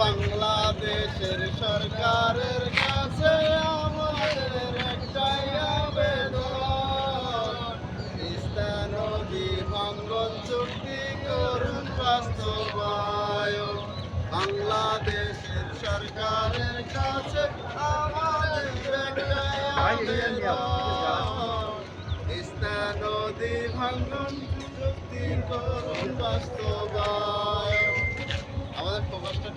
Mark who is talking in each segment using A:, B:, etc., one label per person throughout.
A: বাংলাদেশের সরকারের কাছে আমাদের একটাই আবেদন। তিস্তা নদী চুক্তি করুন বাস্তবায়ন। বাংলাদেশের সরকারের কাছে আমাদের একটাই আবেদন। তিস্তা নদী ভাঙ্গন চুক্তি করুন বাস্তবায়ন।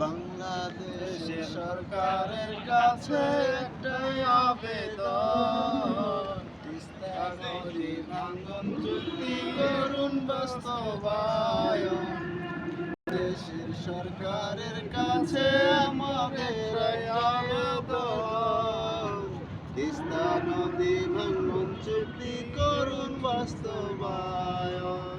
A: বাংলাদেশের সরকারের কাছে একটাই আবেদন। ভাঙ্গন চুক্তি করুন, বাস্তবায়ন। দেশের সরকারের কাছে আমাদের তিস্তা নদী ভাঙ্গন চুক্তি করুন, বাস্তবায়ন।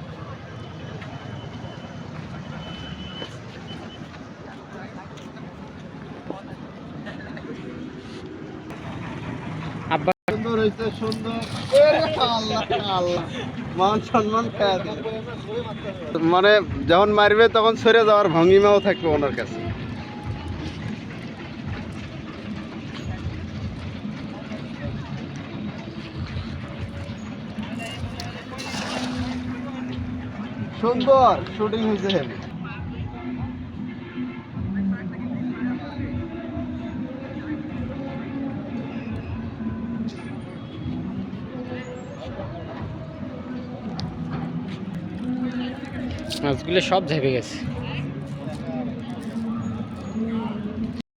A: হয়েছে সুন্দর। মান সম্মান মানে যখন মারবে তখন সরে যাওয়ার ভঙ্গিমাও থাকবে ওনার কাছে। সুন্দর, শুটিং হয়েছে হেভি
B: মাছগুলো সব ঝেপে গেছে।